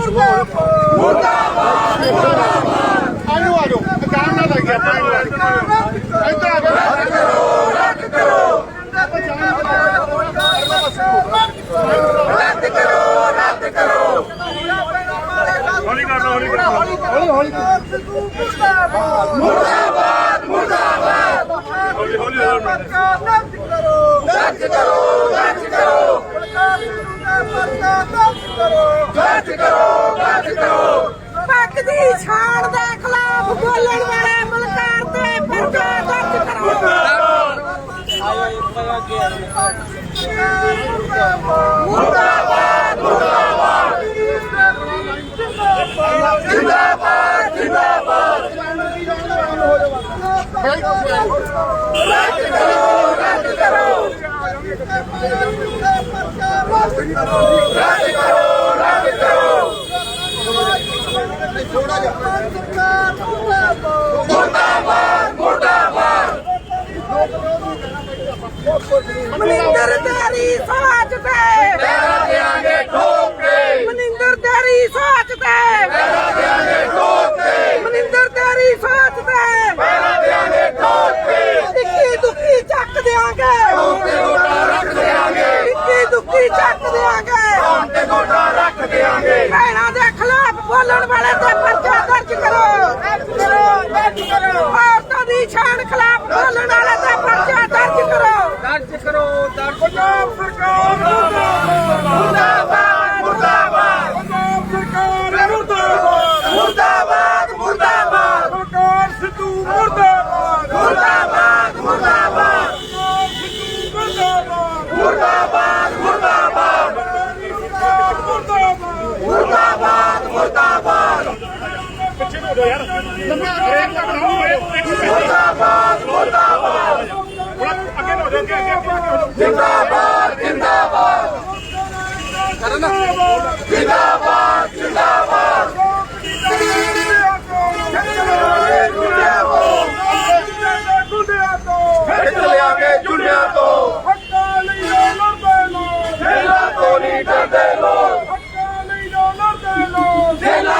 ਮੁਰਦਾਬਾਦ! ਮੁਰਦਾਬਾਦ ਮੁਰਦਾਬਾਦ ਆਜੋ ਆਜੋ ਕੰਮ ਨਾ ਲੱਗ ਗਿਆ ਪਾਣੀ ਇੱਧਰ ਆ ਗਿਆ ਰੱਦ ਕਰੋ ਰੱਦ ਕਰੋ। ਰੱਦ ਕਰੋ ਰੱਦ ਕਰੋ। ਹੌਲੀ ਕਰ ਲੋ ਹੌਲੀ ਕਰ ਲੋ ਹੌਲੀ ਹੌਲੀ ਮੁਰਦਾਬਾਦ ਮੁਰਦਾਬਾਦ ਮੁਰਦਾਬਾਦ। ਹੌਲੀ ਹੌਲੀ ਰੱਦ ਕਰੋ ਰੱਦ ਕਰੋ ਰੱਦ ਕਰੋ। ਕਰੋ ਗੱਜ ਕਰੋ ਗੱਜ ਕਰੋ। ਪੱਕ ਦੀ ਛਾਣ ਦੇ ਖਿਲਾਫ ਬੋਲਣ ਵਾਲੇ ਮਲਕਾਰ ਤੇ ਪਰਦਾ ਗੱਜ ਕਰੋ। ਮੁਰਦਾਬਾਦ ਮੁਰਦਾਬਾਦ। ਜਿੰਦਾਬਾਦ ਜਿੰਦਾਬਾਦ। ਰੱਦ ਕਰੋ ਰੱਦ ਕਰੋ ਰੱਦ ਕਰੋ। ਦਿਆਂਗੇ। ਕੌਮ ਤੇ ਗੋਟਾ ਰੱਖ ਦਿਆਂਗੇ। ਇੱਕੀ ਦੁੱਕੀ ਚੱਕ ਦਿਆਂਗੇ। ਕੌਮ ਤੇ ਗੋਟਾ ਰੱਖ ਦਿਆਂਗੇ। ਭੈਣਾਂ ਦੇ ਖਿਲਾਫ ਬੋਲਣ ਵਾਲੇ ਤੇ ਪਰਚਾ ਦਰਜ ਕਰੋ। ਦਰਜ ਕਰੋ ਦਰਜ ਕਰੋ। ਔਰਤਾਂ ਦੀ ਛਾਣ ਖਿਲਾਫ ਦੋ ਯਾਰ। ਬ੍ਰੇਕ ਤਾਂ ਬਣਾਓ ਬ੍ਰੇਕ ਜਿੰਦਾਬਾਦ ਮੁਰਦਾਬਾਦ। ਅੱਗੇ ਹੋ ਜਾਓ ਅੱਗੇ ਅੱਗੇ ਜਿੰਦਾਬਾਦ। ਜਿੰਦਾਬਾਦ ਕਰਨਾ ਜਿੰਦਾਬਾਦ ਜਿੰਦਾਬਾਦ ਚੁਣਿਆ ਤੋਂ। ਹੱਕਾਂ ਲਈ ਲੜਦੇ ਲੋਕ ਜੇਲਾ ਤੋਂ ਨਹੀਂ ਡਰਦੇ ਲੋਕ। ਹੱਕਾਂ ਲਈ ਲੜਦੇ ਲੋਕ ਜੇਲਾ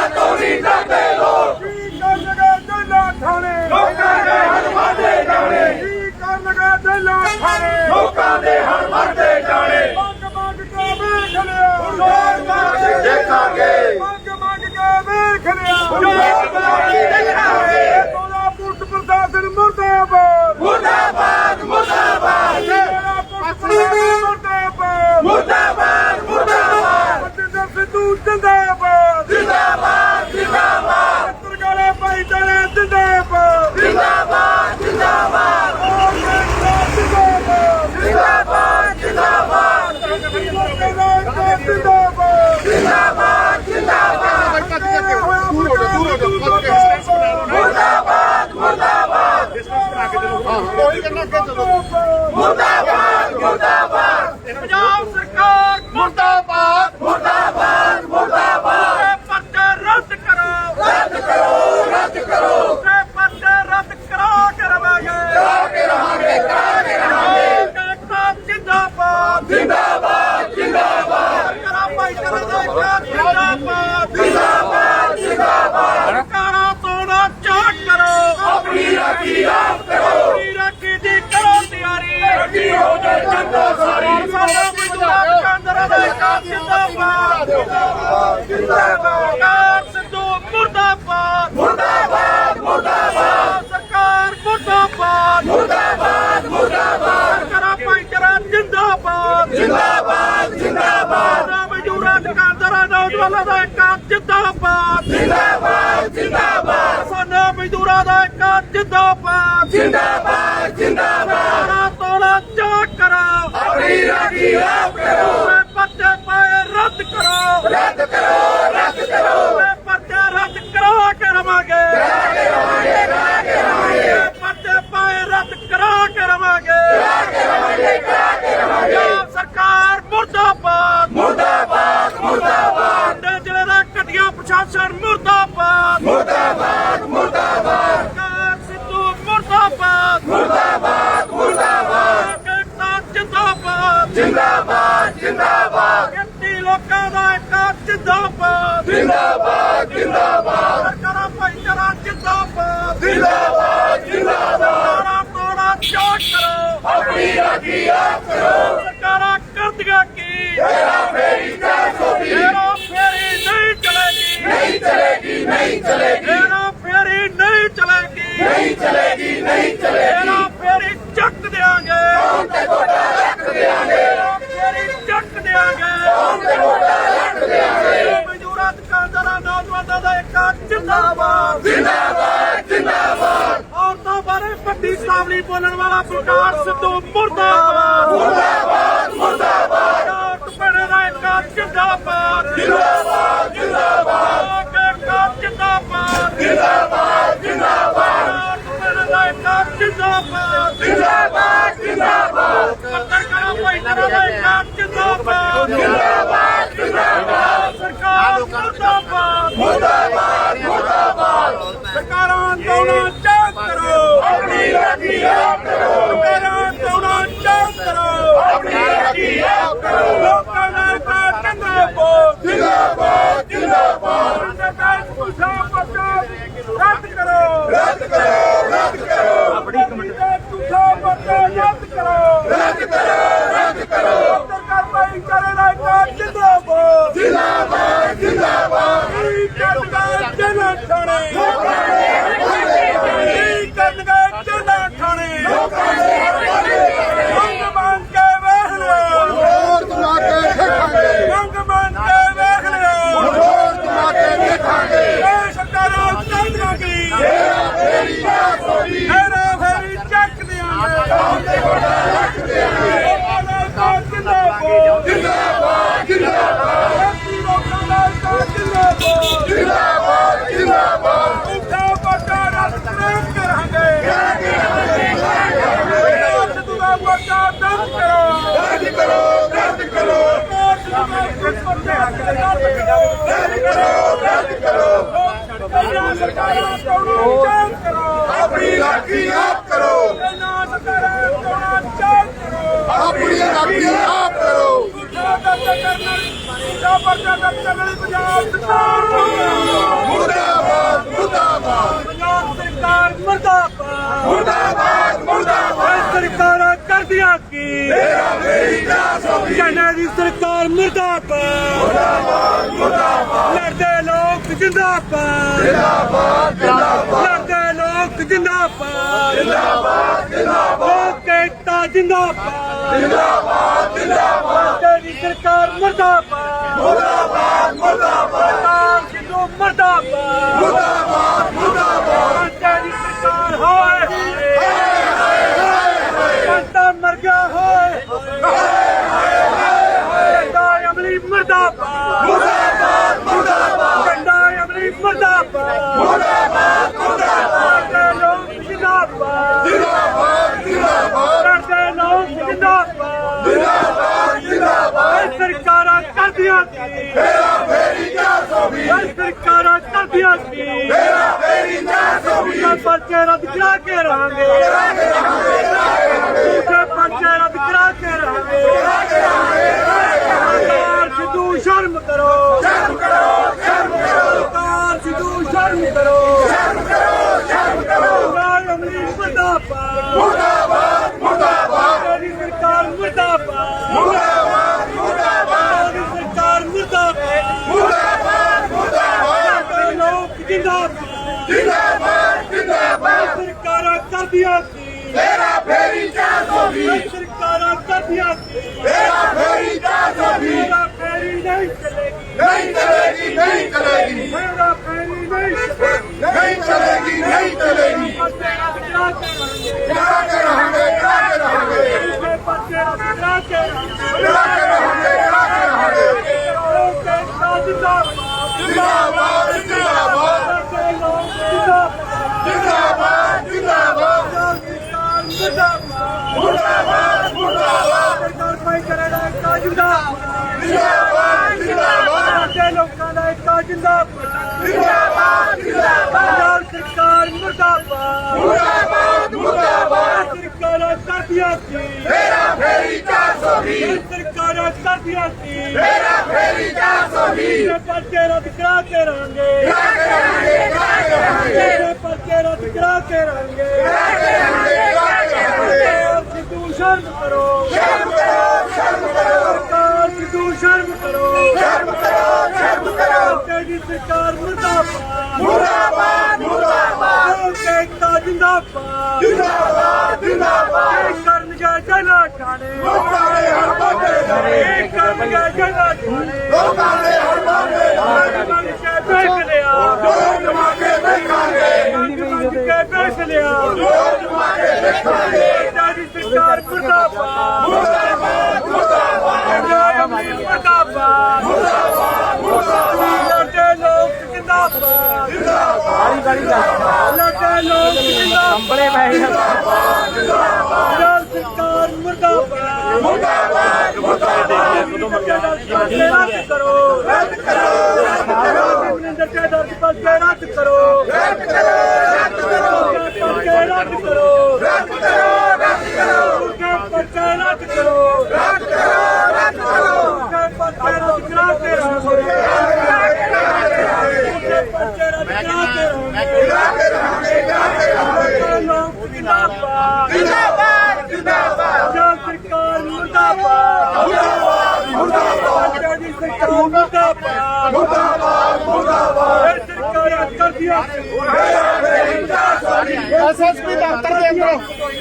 ਵੱਡੀ ਬੋਲਣ ਵਾਲਾ ਪ੍ਰਕਾਸ਼ ਸਿੱਧੂ ਮੁਰਦਾਬਾਦ ਮੁਰਦਾਬਾਦ ਕਾਟ ਬਣੇ ਦਾ ਇੱਕ ਜਿੰਦਾਬਾਦ ਜਿੰਦਾਬਾਦ ਜਿੰਦਾਬਾਦ ਕਾਟ ਜਿੰਦਾਬਾਦ ਜਿੰਦਾਬਾਦ ਜਿੰਦਾਬਾਦ ਕਾਟ ਬਣੇ ਦਾ ਇੱਕ ਜਿੰਦਾਬਾਦ ਜਿੰਦਾਬਾਦ ਜਿੰਦਾਬਾਦ ਪੱਤਰਕਾਰਾਂ ਭਾਈਚਾਰਾ ਦਾ ਇੱਕ ਜਿੰਦਾਬਾਦ ਜਿੰਦਾਬਾਦ ਜਿੰਦਾਬਾਦ ਸਰਕਾਰ ਮੁਰਦਾਬਾਦ ਮੁਰਦਾਬਾਦ ਮੁਰਦਾਬਾਦ ਸਰਕਾਰਾਂ ਅੰਦੋਲਨ ਚਾਹ ਕਰੋ ਆਪਣੀ ਰਾਖੀ ਆਪ ਕਰੋ। ਸਰਕਾਰਾਂ ਅੰਦੋਲਨ ਚਾਹ ਕਰੋ। ਆਪਣੀ ਰਾਖੀ ਆਪ ਕਰੋ। ਲੋਕਾਂ ਦਾ ਇੱਕ ਜਿੰਦਾਬਾਦ। ਜਿੰਦਾਬਾਦ ਜਿੰਦਾਬਾਦ। ਰੱਦ ਕਰੋ। ਰੱਦ ਕਰੋ ਰੱਦ ਕਰੋ। ਆਪਣੀ ਕਮੇਟੀ ਦਾ ਝੂਠਾ ਪਰਚਾ ਰੱਦ ਕਰੋ ਰੱਦ ਕਰੋ ਰੱਦ ਕਰੋ ਸਰਕਾਰ ਭਾਈਚਾਰੇ ਦਾ ਇੱਕ ਜਿੰਦਾਬਾਦ ਜਿੰਦਾਬਾਦ ਜਿੰਦਾਬਾਦ ਕੀ ਕਰਨਗੇ ਜਨਾ ਠਾਣੇ ਕੀ ਕਰਨਗੇ ਜਨਾ ਠਾਣੇ ਮੰਗ ਮੰਗ ਕੇ ਵੇਖ ਲਿਓ ਹੋਰ ਤੁਮਾ ਕੇ ਦੇਖਾਂਗੇ ਮੰਗ ਮੰਗ ਕੇ ਵੇਖ ਲਿਓ ਹੋਰ ਤੁਮਾ ਕੇ ਦੇਖਾਂਗੇ ਇਹ ਸਰਕਾਰਾਂ ਕਰਦੀਆਂ ਕੀ ਤੇਰਾ ਫੇਰੀ 420 ਮੇਰਾ ਫੇਰੀ ਚੱਕ ਦਿਆਂਗੇ ਰੱਖ ਦਿਆਂਗੇ ਲੋਕਾਂ ਦਾ ਜਿੰਦਾਬਾਦ ਜਿੰਦਾਬਾਦ ਜਿੰਦਾਬਾਦ ਐਸੀ ਲੋਕਾਂ ਦਾ ਜਿੰਦਾਬਾਦ ਜਿੰਦਾਬਾਦ ਜਿੰਦਾਬਾਦ ਉੱਠਾ ਪੱਟਾ ਰੱਦ ਕਰਾਂਗੇ ਸਿੱਧੂ ਦਾ ਪੱਟਾ ਰੱਦ ਕਰੋ ਰੱਦ ਕਰੋ ਰੱਦ ਕਰੋ ਰੱਦ ਕਰੋ ਰੱਦ ਕਰੋ ਰੱਦ ਕਰੋ ਸਰਕਾਰਾਂ ਕੋਲੋਂ ਕਰੋ ਆਪਣੀ ਰਾਖੀ ਆਪ ਕਰੋ। ਇਹਨਾਂ ਸਰਕਾਰਾਂ ਕੋਲੋਂ ਚਾਹ ਕਰੋ। ਆਪਣੀ ਰਾਖੀ ਆਪ ਕਰੋ। ਉੱਠਾ ਪੱਟਾ ਕਰਨਾ ਉੱਠਾ ਪੱਟਾ ਰੱਦ ਕਰਨ ਪੰਜਾਬ ਸਰਕਾਰ ਮੁਰਦਾਬਾਦ ਮੁਰਦਾਬਾਦ ਪੰਜਾਬ ਸਰਕਾਰ ਮਰਦਾਬਾਦ ਮੁਰਦਾਬਾਦ ਮੁਰਦਾਬਾਦ ਸਰਕਾਰਾਂ ਕਰਦੀਆਂ ਕੀ ਤੇਰਾ ਫੇਰੀ 420 ਕਹਿੰਦੇ ਦੀ ਸਰਕਾਰ ਮਰਦਾਬਾਦ। ਮੁਰਦਾਬਾਦ ਮੁਰਦਾਬਾਦ ਲੜਦੇ ਲੋਕ ਜਿੰਦਾਬਾਦ। ਜਿੰਦਾਬਾਦ ਜਿੰਦਾਬਾਦ। ਲੜਦੇ ਲੋਕ ਜਿੰਦਾਬਾਦ। ਜਿੰਦਾਬਾਦ ਜਿੰਦਾਬਾਦ। ਲੋਕ ਏਕਤਾ ਜਿੰਦਾਬਾਦ। ਜਿੰਦਾਬਾਦ ਜਿੰਦਾਬਾਦ। ਤੇਰੀ ਸਰਕਾਰ ਮਰਦਾਬਾਦ। ਮੁਰਦਾਬਾਦ ਮੁਰਦਾਬਾਦ। ਸਰਕਾਰ ਸਿੱਧੂ ਮਰਦਾਬਾਦ। ਮੁਰਦਾਬਾਦ ਮੁਰਦਾਬਾਦ। ਤੇਰੀ ਸਰਕਾਰ ਹੋਏ ਕੰਟਾ ਮਰ ਗਿਆ ਹੋਏ ਕੰਡਾ ਅਮਲੀ ਮਰਦਾਬਾਦ ਮੁਰਦਾਬਾਦ ਮੁਰਦਾਬਾਦ ਕੰਡਾ ਅਮਲੀ ਮਰਦਾਬਾਦ ਮੁਰਦਾਬਾਦ ਮੁਰਦਾਬਾਦ ਲੜਦੇ ਲੋਕ ਜਿੰਦਾਬਾਦ ਜਿੰਦਾਬਾਦ ਜਿੰਦਾਬਾਦ ਲੜਦੇ ਲੋਕ ਜਿੰਦਾਬਾਦ ਜਿੰਦਾਬਾਦ ਜਿੰਦਾਬਾਦ ਇਹ ਸਰਕਾਰਾਂ ਕਰਦੀਆਂ ਕੀ ਤੇਰਾ ਫੇਰੀ 420 ਇਹ ਸਰਕਾਰਾਂ ਕਰਦੀਆਂ ਕੀ ਤੇਰਾ ਫੇਰੀ 420 ਝੂਠੇ ਪਰਚੇ ਰੱਦ ਕਰਾ ਕੇ ਰਹਾਂਗੇ। ਝੂਠੇ ਪਰਚੇ ਰੱਦ ਕਰਾ ਕੇ ਰਹਾਂਗੇ। ਸਰਕਾਰ ਸਿੱਧੂ ਸ਼ਰਮ ਕਰੋ। ਸ਼ਰਮ ਕਰੋ ਸ਼ਰਮ ਕਰੋ ਸਰਕਾਰ ਸਿੱਧੂ ਸ਼ਰਮ ਕਰੋ। ਸ਼ਰਮ ਕਰੋ ਸ਼ਰਮ ਕਰੋ ਸਰਕਾਰ ਅਮਲੀ ਮੁਰਦਾਬਾਦ। ਮੁਰਦਾਬਾਦ ਮੁਰਦਾਬਾਦ ਸਰਕਾਰ ਮੁਰਦਾਬਾਦ। ਮੁਰਦਾਬਾਦ ਤੇਰੀ ਸਰਕਾਰ ਮੁਰਦਾਬਾਦ ਮੁਰਦਾਬਾਦ ਮੁਰਦਾਬਾਦ ਲੜਦੇ ਲੋਕ ਜਿੰਦਾਬਾਦ ਜਿੰਦਾਬਾਦ ਜਿੰਦਾਬਾਦ ਸਰਕਾਰਾਂ ਕਰਦੀਆਂ ਕੀ ਤੇਰਾ ਫੇਰੀ 420 ਸਰਕਾਰਾਂ ਕਰਦੀਆਂ ਕਰਦੀਆਂ ਸੀ ਮੇਰਾ ਫੇਰੀ 420 ਸਰਕਾਰਾਂ ਕਰਦੀਆਂ ਸੀ ਮੇਰਾ ਫੇਰੀ 420 ਇਹ ਪਰਚੇ ਰੱਦ ਕਰਾ ਕੇ ਰਾਂਗੇ ਕਰਾ ਕੇ ਰਾਂਗੇ ਕਰਾ ਕੇ ਰਾਂਗੇ ਇਹ ਪਰਚੇ ਰੱਦ ਕਰਾ ਕੇ ਰਾਂਗੇ ਕਰਾ ਕੇ ਰਾਂਗੇ ਕਰਾ ਕੇ ਰਾਂਗੇ ਸਿੱਧੂ ਸ਼ਰਮ ਕਰੋ। ਸ਼ਰਮ ਕਰੋ ਸ਼ਰਮ ਕਰੋ। ਸਰਕਾਰ ਸਿੱਧੂ ਸ਼ਰਮ ਕਰੋ। ਸ਼ਰਮ ਕਰੋ ਸ਼ਰਮ ਕਰੋ। ਤੇਰੀ ਸਰਕਾਰ ਮੁਰਦਾਬਾਦ। ਮੁਰਦਾਬਾਦ ਮੁਰਦਾਬਾਦ। ਕੇਕਤਾ ਜਿੰਦਾਬਾਦ। ਜਿੰਦਾਬਾਦ ਜਿੰਦਾਬਾਦ। ਜਨਾ ਠਾਣੇ ਲੋਕਾਂ ਦੇ ਹਰ ਬੰਦੇ ਲੜੇ ਇਹ ਕਰਨਗੇ ਜਨਾ ਠਾਣੇ ਲੋਕਾਂ ਦੇ ਹਰ ਬੰਦੇ ਲੜੇ ਮੰਗ ਕੇ ਦੇਖ ਲਿਆ ਜੋ ਜਮਾ ਕੇ ਦੇਖਾਂਗੇ ਮੰਗ ਕੇ ਦੇਖ ਲਿਆ ਜੋ ਜਮਾ ਕੇ ਦੇਖਾਂਗੇ ਸਾਡੀ ਸਰਕਾਰ ਮੁਰਦਾਬਾਦ ਮੁਰਦਾਬਾਦ ਮੁਰਦਾਬਾਦ ਪੰਜਾਬ ਅਮੀਰ ਮੁਰਦਾਬਾਦ ਮੁਰਦਾਬਾਦ ਮੁਰਦਾਬਾਦ ਲੜੇ ਲੋਕ ਜਿੰਦਾਬਾਦ। ਜਿੰਦਾਬਾਦ ਲੜੇ ਲੋਕ ਜਿੰਦਾਬਾਦ। ਬੜੇ ਪੈਸੇ ਪੰਜਾਬ ਸਰਕਾਰ ਮੁਰਦਾਬਾਦ ਮੁਰਦਾਬਾਦ ਰੱਦ ਕਰੋ ਰੱਦ ਕਰੋ। ਮਨਿੰਦਰ ਕੇ ਦਰਦ ਪਰਚੇ ਰੱਦ ਕਰੋ। ਰੱਦ ਕਰੋ ਰੱਦ ਕਰੋ ਰੱਦ ਕਰੋ ਪਰਚੇ ਰੱਦ ਕਰੋ ਰੱਦ ਕਰੋ ਰੱਦ ਕਰੋ ਪਰਚੇ ਰੱਦ ਕਰਾ ਕੇ ਰਹੋ ਪਰਚੇ ਰੱਦ ਕਰਾ ਕੇ ਰਹੋ ਲਾ ਕੇ ਰਹਾਂਗੇ ਲਾ ਕੇ ਰਹਾਂਗੇ ਲੋਕ ਜਿੰਦਾਬਾਦ ਜਿੰਦਾਬਾਦ ਜਿੰਦਾਬਾਦ ਪੰਜਾਬ ਸਰਕਾਰ ਮੁਰਦਾਬਾਦ ਮੁਰਦਾਬਾਦ ਮੁਰਦਾਬਾਦ ਪੰਜਾਬ ਦੀ ਸਰਕਾਰ ਮੁਰਦਾਬਾਦ ਮੁਰਦਾਬਾਦ ਮੁਰਦਾਬਾਦ ਇਹ ਸਰਕਾਰਾਂ ਕਰਦੀਆਂ ਐਸਐਸਪੀ ਦਫ਼ਤਰ ਦੇ ਅੰਦਰੋਂ ਮੇਰਾ ਮੇਰੀ ਨਹੀਂ ਚੱਲੇਗੀ ਨਹੀਂ ਚਲੇਗੀ ਨਹੀਂ ਚਲੇਗੀ ਮੇਰਾ ਮੇਰੀ ਨਹੀਂ ਚੱਲੇਗੀ ਨਹੀਂ ਚਲੇਗੀ ਨਹੀਂ ਚਲੇਗੀ ਪਰਚੇ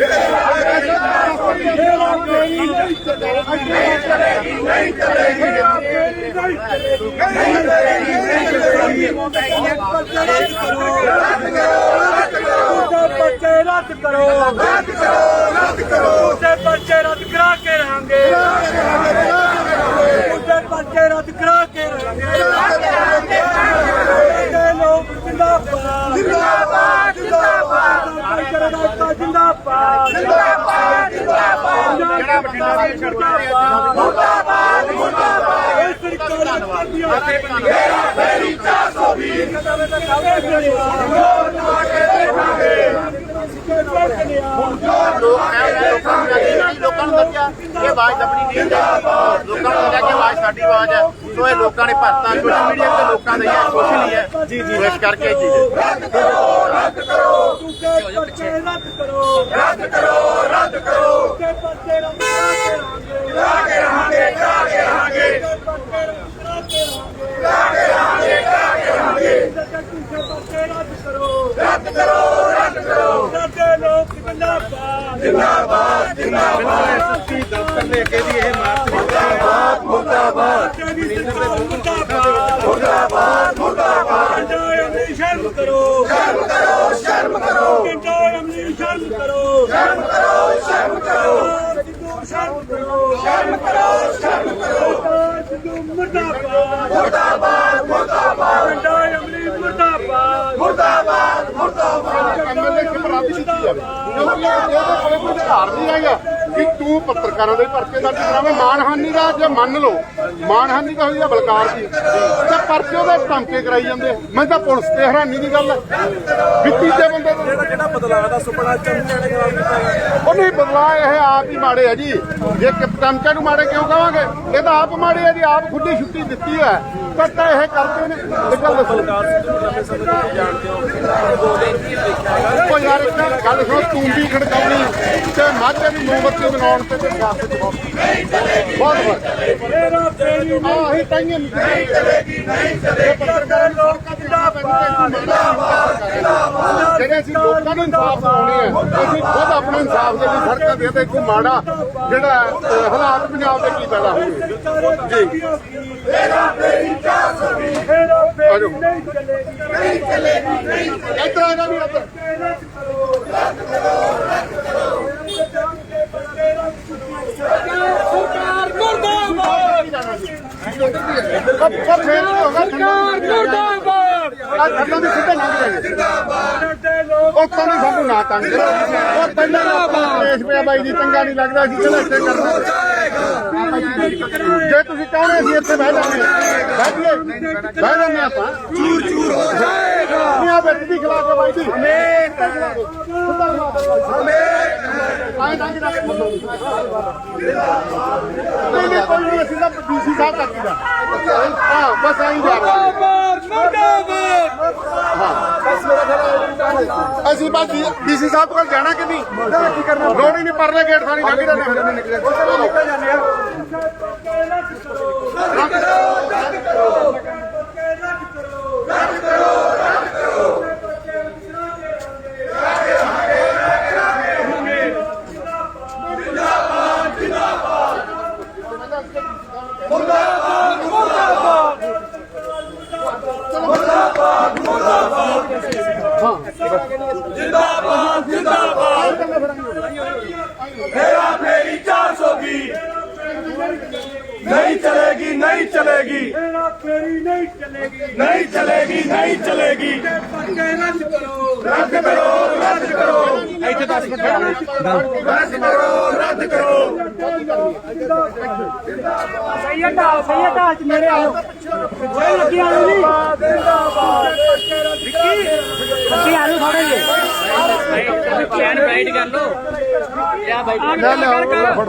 ਰੱਦ ਕਰੋ ਰੱਦ ਕਰੋ ਰੱਦ ਕਰੋ ਉਹਦੇ ਪਰਚੇ ਰੱਦ ਕਰਾ ਕੇ ਰਹਾਂਗੇ ਉਹਦੇ ਪਰਚੇ ਰੱਦ ਕਰਾ ਕੇ ਰਹਾਂਗੇ ਉਹਦੇ ਲੋਕ ਜਿੰਦਾਬਾਦ ਜਿੰਦਾਬਾਦ ਜਿੰਦਾਬਾਦ ਭਾਈਚਾਰਾ ਦਾ ਏਕਤਾ ਜਿੰਦਾਬਾਦ ਜਿੰਦਾਬਾਦ ਜਿੰਦਾਬਾਦ। ਜਿਹੜਾ ਬਠਿੰਡਾ ਦੀ ਜਿੰਦਾਬਾਦ। ਮੁਰਦਾਬਾਦ ਮੁਰਦਾਬਾਦ ਇਹ ਸਰਕਾਰਾਂ ਕਰਦੀਆਂ ਮੇਰਾ ਮੇਰੀ 420 ਲੋਕਾਂ ਨੂੰ ਦੱਸਿਆ ਕਿ ਆਵਾਜ਼ ਆਪਣੀ ਨਹੀਂ ਹੈ। ਲੋਕਾਂ ਨੂੰ ਦੱਸਿਆ ਕਿ ਆਵਾਜ਼ ਸਾਡੀ ਆਵਾਜ਼ ਹੈ। ਸੋ ਇਹ ਲੋਕਾਂ ਨੇ ਭਰਤਾ ਸੋਸ਼ਲ ਮੀਡੀਆ ਤੇ ਲੋਕਾਂ ਦਾ ਹੀ ਹੈ ਸੋਸ਼ਲ ਹੀ ਹੈ। ਜੀ ਜੀ ਇਸ ਕਰਕੇ ਇਹ ਚੀਜ਼ ਹੈ। ਰੱਦ ਕਰੋ ਰੱਦ ਕਰੋ ਪਰਚੇ ਰੱਦ ਕਰੋ ਰੱਦ ਕਰੋ ਰੱਦ ਕਰੋ ਦੂਜੇ ਪਰਚੇ ਰੱਦ ਕਰਾ ਕੇ ਰਹਾਂਗੇ ਕਰਾ ਕੇ ਰਹਾਂਗੇ ਕਰਾ ਕੇ ਰਹਾਂਗੇ ਦੂਜੇ ਪਰਚੇ ਰੱਦ ਕਰਾ ਕੇ ਰਹਾਂਗੇ ਕਰਾ ਕੇ ਰਹਾਂਗੇ ਕਰਾ ਕੇ ਰਹਾਂਗੇ ਦੂਜੇ ਪਰਚੇ ਰੱਦ ਕਰੋ ਰੱਦ ਕਰੋ ਰੱਦ ਕਰੋ ਸਾਡੇ ਲੋਕ ਜਿੰਦਾਬਾਦ ਜਿੰਦਾਬਾਦ ਜਿੰਦਾਬਾਦ ਐਸਐਸਪੀ ਦਫ਼ਤਰ ਦੇ ਅੱਗੇ ਦੀ ਇਹ ਮਾਰਚ ਮੁਰਦਾਬਾਦ ਮੁਰਦਾਬਾਦ ਤੇਰੀ ਸਰਕਾਰ ਮੁਰਦਾਬਾਦ ਮੁਰਦਾਬਾਦ ਮੁਰਦਾਬਾਦ ਪੰਜਾਬ ਅਮਲੀ ਸ਼ਰਮ ਕਰੋ ਸ਼ਰਮ ਕਰੋ ਸ਼ਰਮ ਕਰੋ ਪੰਜਾਬ ਅਮਲੀ ਸ਼ਰਮ ਕਰੋ ਸ਼ਰਮ ਕਰੋ ਸ਼ਰਮ ਕਰੋ ਸਿੱਧੂ ਸ਼ਰਮ ਕਰੋ ਸ਼ਰਮ ਕਰੋ ਸ਼ਰਮ ਕਰੋ ਸਿੱਧੂ ਮੁਰਦਾਬਾਦ ਮੁਰਦਾਬਾਦ ਮੁਰਦਾਬਾਦ ਪੰਜਾਬ ਅਮਲੀ ਮੁਰਦਾਬਾਦ ਮੁਰਦਾਬਾਦ ਮੁਰਦਾਬਾਦ ਐਮਐਲਏ ਖਬਰਾਂ ਦੀ ਕੀਤੀ ਜਾਵੇ ਕਿਉਂਕਿ ਇਹਦੇ ਕੋਲੇ ਕੋਈ ਅਧਿਕਾਰ ਨਹੀਂ ਹੈਗਾ ਕਿ ਤੂੰ ਪੱਤਰਕਾਰਾਂ ਦੇ ਪਰਚੇ ਦਰਜ ਕਰਾਵੇਂ ਮਾਨਹਾਨੀ ਦਾ ਜੇ ਮੰਨ ਲਓ ਮਾਨਹਾਨੀ ਤਾਂ ਹੋਈ ਆ ਬਲਕਾਰ ਦੀ ਤੇ ਪਰਚੇ ਉਹਦੇ ਧਮਕੇ ਕਰਾਈ ਜਾਂਦੇ ਮੈਂ ਤਾਂ ਪੁਲਿਸ ਤੇ ਹੈਰਾਨੀ ਦੀ ਗੱਲ ਹੈ ਵੀ ਤੀਜੇ ਬੰਦੇ ਤੋਂ ਜਿਹੜਾ ਬਦਲਾਅ ਦਾ ਸੁਪਨਾ ਚਮਚੇ ਦੇ ਨਾਲ ਕੀਤਾ ਗਿਆ ਉਹ ਨਹੀਂ ਬਦਲਾ ਇਹ ਆਪ ਹੀ ਮਾੜੇ ਆ ਜੀ ਜੇ ਕਪਟਨਚਾ ਨੂੰ ਮਾੜੇ ਕਿਉਂ ਕਹਾਂਗੇ ਇਹ ਤਾਂ ਆਪ ਮਾੜੇ ਆ ਜੀ, ਆਪ ਖੁੱਡੀ ਛੁੱਟੀ ਦਿੱਤੀ ਹੈ। ਇਹ ਕਰਦੇ ਨੇ। ਇਹ ਗੱਲ ਦੱਸੋ। ਸਰਕਾਰ ਸਿੱਧੂ ਲੰਬੇ ਸਮੇਂ ਤੋਂ ਤੁਸੀਂ ਜਾਣਦੇ ਹੋ ਦੋ ਦਿਨ ਕੀ ਦੇਖਿਆ ਹੈਗਾ ਉਹ ਯਾਰ ਇੱਕ ਗੱਲ ਸੁਣ ਤੂੰਬੀ ਖੜਕਾਉਣੀ ਤੇ ਮਾਝੇ ਦੀ ਮੋਮਬੱਤੀ ਬਣਾਉਣ ਤੇ ਤੇ ਸਿਆਸਤ ਬਹੁਤ ਬਹੁਤ ਫ਼ਰਕ ਮੇਰਾ ਤੇਰੀ ਆਹ ਹੀ ਤਾਈਆਂ ਨਹੀਂ ਚਲੇਗੀ ਨਹੀਂ ਚਲੇਗੀ। ਸਾਡੇ ਲੋਕ ਜਿੰਦਾਬਾਦ ਜਿਹੜੇ ਅਸੀਂ ਲੋਕਾਂ ਨੂੰ ਇਨਸਾਫ ਦਿਵਾਉਣੇ ਆ ਅਸੀਂ ਖੁਦ ਆਪਣੇ ਇਨਸਾਫ ਦੇ ਲਈ ਸੜਕਾਂ ਦੇ ਤੇ ਕੋਈ ਮਾੜਾ ਜਿਹੜਾ ਹਾਲਾਤ ਪੰਜਾਬ ਦੇ ਕੀ ਪੈਦਾ ਹੋਣਗੇ। ਜੀ। ਮੇਰਾ ਮੇਰੀ 420 ਮੇਰਾ ਆਜੋ। ਬੇਟੀ ਨਹੀਂ ਚੱਲੇਗੀ ਨਹੀਂ ਚਲੇਗੀ ਨਹੀਂ ਇੱਧਰ ਆ ਜਾ ਇੱਧਰ ਸਰਕਾਰ ਮੁਰਦਾਬਾਦ ਉਹ ਫੇਰ ਕੀ ਹੋਗਾ ਸਰਕਾਰ ਮੁਰਦਾਬਾਦ ਆ ਥੱਲੋਂ ਦੀ ਸਿੱਧੇ ਲੰਘ ਜਾਣੇ ਉਹ ਤਾਂ ਸਾਨੂੰ ਨਾ ਤੰਗ ਕਰੋ ਉਹ ਪਹਿਲਾਂ ਕੇਸ ਪਿਆ ਬਾਈ ਜੀ, ਚੰਗਾ ਨਹੀਂ ਲੱਗਦਾ ਸੀ, ਚਲੋ ਇੱਥੇ ਕਰਨਾ ਜੇ ਤੁਸੀਂ ਚਾਹੁੰਦੇ ਸੀ ਇੱਥੇ ਬਹਿ ਜਾਂਦੇ ਬੈਠੀਏ ਬਹਿ ਜਾਂਦੇ ਆਪਾਂ। ਚੂਰ ਚੂਰ ਹੋ ਜਾਏਗਾ ਇਹ ਵਿੱਚ ਦੀ ਖਿਲਾ ਕੇ ਬਾਈ ਜੀ ਸਿੱਧਾ ਦੇ। ਹਮੇਂ ਆਏ ਤੰਗ ਨਾ ਨਹੀਂ ਨਹੀਂ ਕੋਈ ਨਹੀਂ ਤਾਂ ਡੀਸੀ ਸਾਹਿਬ ਤੱਕ ਹੀ ਦਾ ਹਾਂ ਬਸ ਆਈ ਜਾ ਰਹੇ ਅਸੀਂ ਬਸ ਡੀਸੀ ਸਾਹਿਬ ਕੋਲ ਜਾਣਾ ਕਿ ਨਹੀਂ? ਕੀ ਕਰਨਾ ਲੋੜ ਹੀ ਨਹੀਂ ਪਰਲੇ ਗੇਟ ਸਾਰੀ ਲੰਘ ਜਾਂਦੇ ਨਿਕਲ ਜਾਂਦੇ ਆ ਜਿੰਦਾਬਾਦ ਜਿੰਦਾਬਾਦ ਮੇਰਾ ਮੇਰੀ 420 ਨਹੀਂ ਚਲੇਗੀ ਨਹੀਂ ਚਲੇਗੀ ਫੇਰੀ ਨਹੀਂ ਚਲੇਗੀ। ਨਹੀਂ ਚਲੇਗੀ ਨਹੀਂ ਚਲੇਗੀ। ਪਰਚੇ ਰੱਦ ਕਰੋ। ਰੱਦ ਕਰੋ ਰੱਦ ਕਰੋ। ਇੱਥੇ 10 ਮਿੰਟ ਰੱਦ ਕਰੋ ਰੱਦ ਕਰੋ। ਸਹੀ ਹੈ ਢਾਲ ਸਹੀ ਹੈ ਢਾਲ ਚ ਮੇਰੇ ਆਓ। ਕੋਈ ਲੱਗੀ ਆਲੂ ਨਹੀਂ ਜਿੰਦਾਬਾਦ ਵਿੱਕੀ ਲੱਗੀ ਆਲੂ ਥੋੜੇ ਜੇ ਚੈਨ ਬੈਠ ਕਰ ਲੋ ਲੈ ਲੈ ਫੜ।